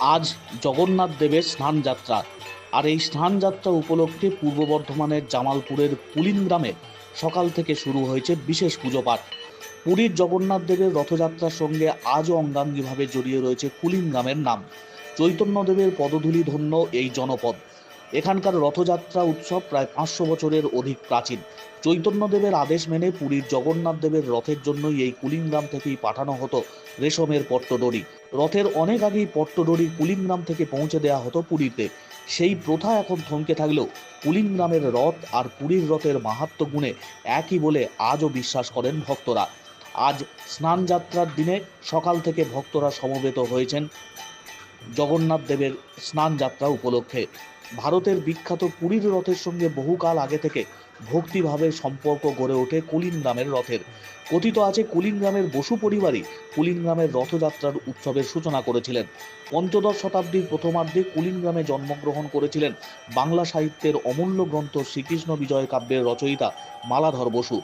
আজ জগন্নাথ দেবের স্নান যাত্রা আর এই স্নান যাত্রা উপলক্ষে পূর্ব বর্ধমানের জামালপুরের পুলিন গ্রামে সকাল থেকে শুরু হয়েছে বিশেষ পুজো পাঠ। পুরীর জগন্নাথ দেবের রথযাত্রার সঙ্গে আজও অঙ্গাঙ্গিভাবে জড়িয়ে রয়েছে কুলিন গ্রামের নাম। চৈতন্যদেবের পদধূলি ধন্য এই জনপদ। এখানকার রথযাত্রা উৎসব প্রায় পাঁচশো বছরের অধিক প্রাচীন। চৈতন্যদেবের আদেশ মেনে পুরীর জগন্নাথ দেবের রথের জন্যই এই কুলিংগ্রাম থেকেই পাঠানো হতো রেশমের পট্টদড়ি। রথের অনেক আগেই পট্টদড়ি কুলিংগ্রাম থেকে পৌঁছে দেওয়া হতো পুরীতে। সেই প্রথা এখন থমকে থাকলেও কুলিংগ্রামের রথ আর পুরীর রথের মাহাত্ম গুণে একই বলে আজও বিশ্বাস করেন ভক্তরা। আজ স্নান যাত্রার দিনে সকাল থেকে ভক্তরা সমবেত হয়েছেন জগন্নাথ দেবের স্নান যাত্রা উপলক্ষে। ভারতের বিখ্যাত পুরীর রথের সঙ্গে বহুকাল আগে থেকে ভক্তিভাবে সম্পর্ক গড়ে ওঠে কুলিনগ্রামের রথের। কথিত আছে, কুলিনগ্রামের বসু পরিবারই কুলিনগ্রামের রথযাত্রার উৎসবের সূচনা করেছিলেন। পঞ্চদশ শতাব্দীর প্রথমার্ধে কুলিনগ্রামে জন্মগ্রহণ করেছিলেন বাংলা সাহিত্যের অমূল্য গ্রন্থ শ্রীকৃষ্ণ বিজয় কাব্যের রচয়িতা মালাধর বসু।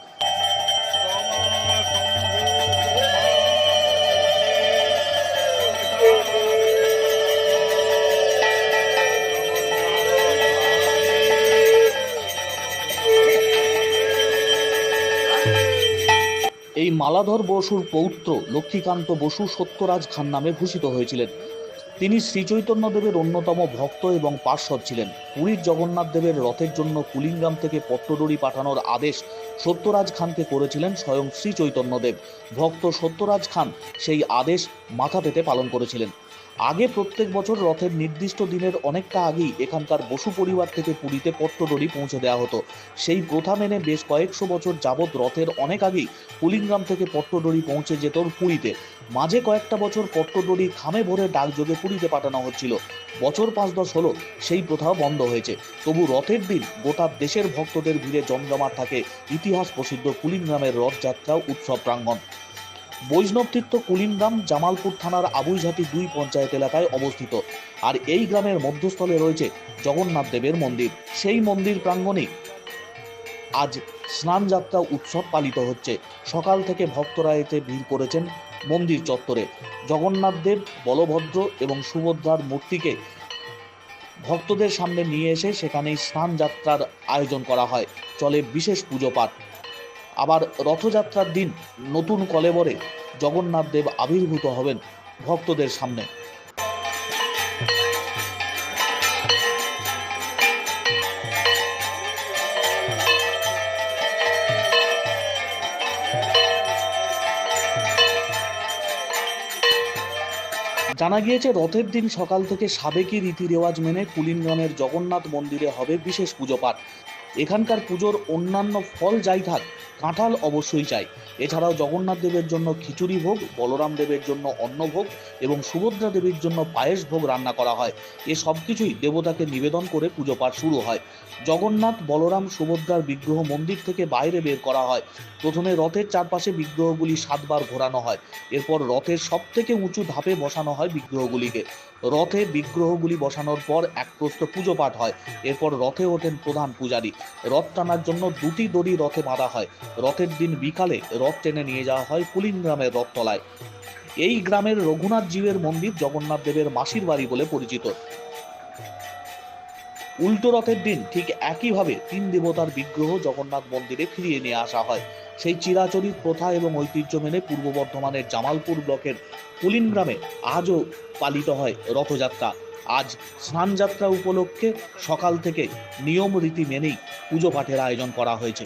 এই মালাধর বসুর পৌত্র লক্ষ্মীকান্ত বসু সত্যরাজ খান নামে ভূষিত হয়েছিলেন। তিনি শ্রীচৈতন্যদেবের অন্যতম ভক্ত এবং পার্শ্বদ ছিলেন। পুরীর জগন্নাথ দেবের রথের জন্য কুলিংগ্রাম থেকে পট্টডরি পাঠানোর আদেশ সত্যরাজ খানকে করেছিলেন স্বয়ং শ্রী চৈতন্যদেব ভক্ত সত্যরাজ খান সেই আদেশ মাথা পেতে পালন করেছিলেন। আগে প্রত্যেক বছর রথের নির্দিষ্ট দিনের অনেকটা আগেই এখানকার বসু পরিবার থেকে পুরীতে পট্টদড়ি পৌঁছে দেওয়া হতো। সেই প্রথা মেনে বেশ কয়েকশো বছর যাবৎ রথের অনেক আগেই কুলিংগ্রাম থেকে পট্টদড়ি পৌঁছে যেত পুরীতে। মাঝে কয়েকটা বছর পট্টদড়ি খামে ভরে ডাকযোগে পুরীতে পাঠানো হচ্ছিল। বছর পাঁচ দশ হলো, সেই প্রথাও বন্ধ হয়েছে। তবু রথের দিন গোটা দেশের ভক্তদের ভিড়ে জমজমাট থাকে ইতিহাস প্রসিদ্ধ কুলিংগ্রামের রথযাত্রা উৎসব প্রাঙ্গণ। বৈষ্ণব তীর্থ কুলিনগ্রাম জামালপুর থানার আবুইঝাটি দুই পঞ্চায়েত এলাকায় অবস্থিত। আর এই গ্রামের মধ্যস্থলে রয়েছে জগন্নাথ দেবের মন্দির। সেই মন্দির প্রাঙ্গণে আজ স্নান যাত্রা উৎসব পালিত হচ্ছে। সকাল থেকে ভক্তরা এতে ভিড় করেছেন মন্দির চত্বরে। জগন্নাথ দেব, বলভদ্র এবং সুভদ্রার মূর্তিকে ভক্তদের সামনে নিয়ে এসে সেখানেই স্নান যাত্রার আয়োজন করা হয়। চলে বিশেষ পুজো পাঠ। আবার রথযাত্রার দিন নতুন কলেবরে জগন্নাথ দেব আবির্ভূত হবেন ভক্তদের সামনে। জানা গিয়েছে, রথের দিন সকাল থেকে সাবেকি রীতি রেওয়াজ মেনে কুলিনগ্রামের জগন্নাথ মন্দিরে হবে বিশেষ পুজো পাঠ এখানকার পুজোর অন্যান্য ফল যাই থাক কাঁঠাল অবশ্যই চাই। এছাড়াও জগন্নাথ দেবের জন্য খিচুড়ি ভোগ, বলরাম দেবের জন্য অন্নভোগ এবং সুভদ্রা দেবীর জন্য পায়েস ভোগ রান্না করা হয়। এ সব কিছুই দেবতাকে নিবেদন করে পুজো পাঠ শুরু হয়। জগন্নাথ, বলরাম, সুভদ্রার বিগ্রহ মন্দির থেকে বাইরে বের করা হয়। প্রথমে রথের চারপাশে বিগ্রহগুলি সাতবার ঘোরানো হয়। এরপর রথের সব থেকে উঁচু ধাপে বসানো হয় বিগ্রহগুলিকে। রথে বিগ্রহগুলি বসানোর পর এক প্রস্ত পুজো পাঠ হয়। এরপর রথে ওঠেন প্রধান পূজারী। রথ টানার জন্য দুটি দড়ি রথে বাঁধা হয়। রথের দিন বিকালে রথ টেনে নিয়ে যাওয়া হয় কুলিন গ্রামের রথতলায়। এই গ্রামের রঘুনাথ জীবের মন্দির জগন্নাথ দেবের মাসির বাড়ি বলে পরিচিত। উল্টো রথের দিন ঠিক একইভাবে তিন দেবতার বিগ্রহ জগন্নাথ মন্দিরে ফিরিয়ে নিয়ে আসা হয়। সেই চিরাচরিত প্রথা এবং ঐতিহ্য মেনে পূর্ব বর্ধমানের জামালপুর ব্লকের কুলিন গ্রামে আজও পালিত হয় রথযাত্রা। আজ স্নান যাত্রা উপলক্ষে সকাল থেকে নিয়ম রীতি মেনেই পুজো পাঠের আয়োজন করা হয়েছে।